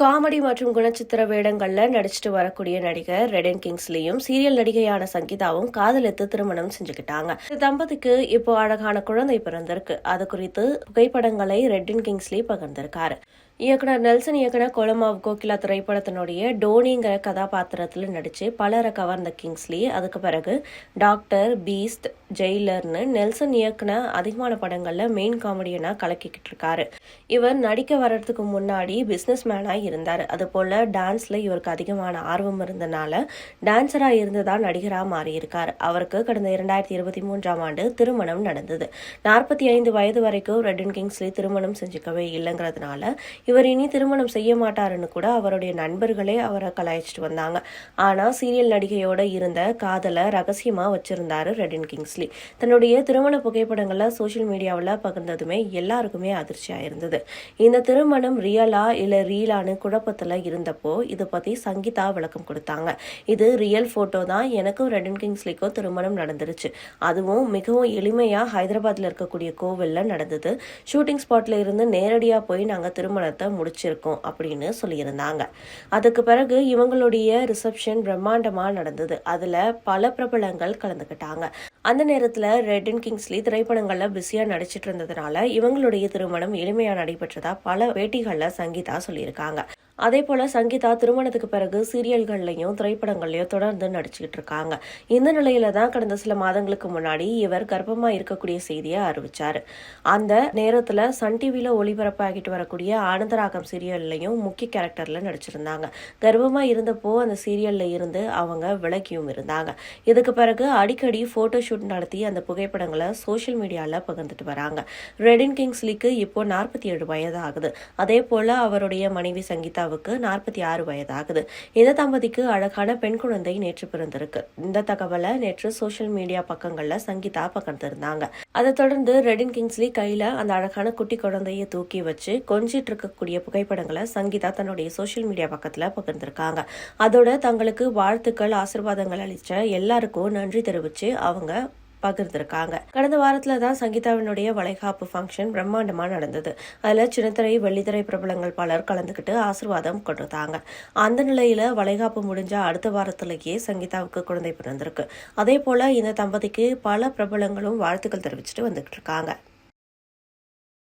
Comedy மற்றும் குணச்சித்திர வேடங்கள்ல நடிச்சிட்டு வரக்கூடிய நடிகர் ரெடன் கிங்ஸ்லியும் சீரியல் நடிகையான சங்கீதாவும் காதலித்து திருமணம் செஞ்சுக்கிட்டாங்க. இந்த தம்பதிக்கு இப்போ அழகான குழந்தை பிறந்திருக்கு. அது குறித்து புகைப்படங்களை ரெட்டின் கிங்ஸ்லி பகிர்ந்திருக்காரு. இயக்குனர் நெல்சன் இயக்குனர் கொலமாவ் கோகிலா திரைப்படத்தினுடைய டோனிங்கிற கதாபாத்திரத்தில் நடித்து பலரை கவர்ந்த கிங்ஸ்லி. அதுக்கு பிறகு டாக்டர் பீஸ்ட் ஜெயிலர்னு நெல்சன் இயக்குன அதிகமான படங்களில் மெயின் காமெடியனாக கலக்கிக்கிட்டு இருக்காரு. இவர் நடிக்க வர்றதுக்கு முன்னாடி பிஸ்னஸ் மேனாக இருந்தார். அது டான்ஸில் இவருக்கு அதிகமான ஆர்வம் இருந்தனால டான்ஸராக இருந்து தான் நடிகராக மாறியிருக்கார். அவருக்கு கடந்த இரண்டாயிரத்தி இருபத்தி மூன்றாம் ஆண்டு திருமணம் நடந்தது. நாற்பத்தி ஐந்து வயது வரைக்கும் ரெட்டன் கிங்ஸ்லி திருமணம் செஞ்சுக்கவே இல்லைங்கிறதுனால இவர் இனி திருமணம் செய்ய மாட்டாருன்னு கூட அவருடைய நண்பர்களே அவரை கலாய்ச்சிட்டு வந்தாங்க. ஆனால் சீரியல் நடிகையோட இருந்த காதலை ரகசியமாக வச்சிருந்தாரு ரெடின் கிங்ஸ்லி. தன்னுடைய திருமண புகைப்படங்களை சோஷியல் மீடியாவில் பகிர்ந்ததுமே எல்லாருக்குமே அதிர்ச்சியாக இருந்தது. இந்த திருமணம் ரியலா இல்லை ரீலான்னு குழப்பத்தில் இருந்தப்போ இதை பற்றி சங்கீதா விளக்கம் கொடுத்தாங்க. இது ரியல் ஃபோட்டோ தான் எனக்கும் ரெடின் கிங்ஸ்லிக்கும் திருமணம் நடந்துருச்சு. அதுவும் மிகவும் எளிமையாக ஹைதராபாத்தில் இருக்கக்கூடிய கோவிலில் நடந்தது. ஷூட்டிங் ஸ்பாட்டில் இருந்து நேரடியாக போய் நாங்கள் திருமணத்தை முடிச்சிருக்கோம் அப்படின்னு சொல்லியிருந்தாங்க. அதுக்கு பிறகு இவங்களுடைய ரிசப்ஷன் பிரம்மாண்டமா நடந்தது. அதுல பல பிரபலங்கள் கலந்துக்கிட்டாங்க. அந்த நேரத்துல ரெட் அண்ட் கிங்ஸ்லி திரைப்படங்களில் பிஸியா நடிச்சிட்டு இருந்ததுனால இவங்களுடைய திருமணம் எளிமையா நடைபெற்றதா பல பேட்டிகளில் சங்கீதா சொல்லியிருக்காங்க. அதே போல் சங்கீதா திருமணத்துக்கு பிறகு சீரியல்கள்லையும் திரைப்படங்கள்லையும் தொடர்ந்து நடிச்சுக்கிட்டு இருக்காங்க. இந்த நிலையில தான் கடந்த சில மாதங்களுக்கு முன்னாடி இவர் கர்ப்பமா இருக்கக்கூடிய செய்தியை அறிவிச்சார். அந்த நேரத்தில் சன் டிவியில் ஒளிபரப்பாகிட்டு வரக்கூடிய ஆனந்தராகம் சீரியல்லையும் முக்கிய கேரக்டரில் நடிச்சிருந்தாங்க. கர்ப்பமா இருந்தப்போ அந்த சீரியல்ல இருந்து அவங்க விலகியும் இருந்தாங்க. இதுக்கு பிறகு அடிக்கடி போட்டோ ஷூட் நடத்தி அந்த புகைப்படங்களை சோஷியல் மீடியாவில் பகிர்ந்துட்டு வராங்க. ரெடின் கிங்ஸ்லிக்கு இப்போ நாற்பத்தி ஏழு வயது ஆகுது. அதே போல அவருடைய மனைவி சங்கீதா சங்கீதாவுக்கு நாற்பத்தி ஆறு வயதாகுது. இந்த தம்பதிக்கு அழகான பெண் குழந்தை நேற்று பிறந்திருக்கு. இந்த தகவலை நேற்று சோசியல் மீடியா பக்கங்கள்ல சங்கீதா பகிர்ந்திருந்தாங்க. அதை தொடர்ந்து ரெடின் கிங்ஸ்லி கையில அந்த அழகான குட்டி குழந்தைய தூக்கி வச்சு கொஞ்சிட்டு இருக்கக்கூடிய புகைப்படங்களை சங்கீதா தன்னுடைய சோசியல் மீடியா பக்கத்துல பகிர்ந்திருக்காங்க. அதோட தங்களுக்கு வாழ்த்துக்கள் ஆசிர்வாதங்கள் அளிச்ச எல்லாருக்கும் நன்றி தெரிவிச்சு அவங்க பகிர்ந்திருக்காங்க. கடந்த வாரத்துல தான் சங்கீதாவினுடைய வளைகாப்பு ஃபங்க்ஷன் பிரம்மாண்டமா நடந்தது. அதுல சின்னத்திரை வெள்ளித்திரை பிரபலங்கள் பலர் கலந்துகிட்டு ஆசிர்வாதம் கொடுத்தாங்க. அந்த நிலையில வளைகாப்பு முடிஞ்ச அடுத்த வாரத்திலேயே சங்கீதாவுக்கு குழந்தை பிறந்திருக்கு. அதே போல இந்த தம்பதிக்கு பல பிரபலங்களும் வாழ்த்துக்கள் தெரிவிச்சுட்டு வந்துகிட்டு இருக்காங்க.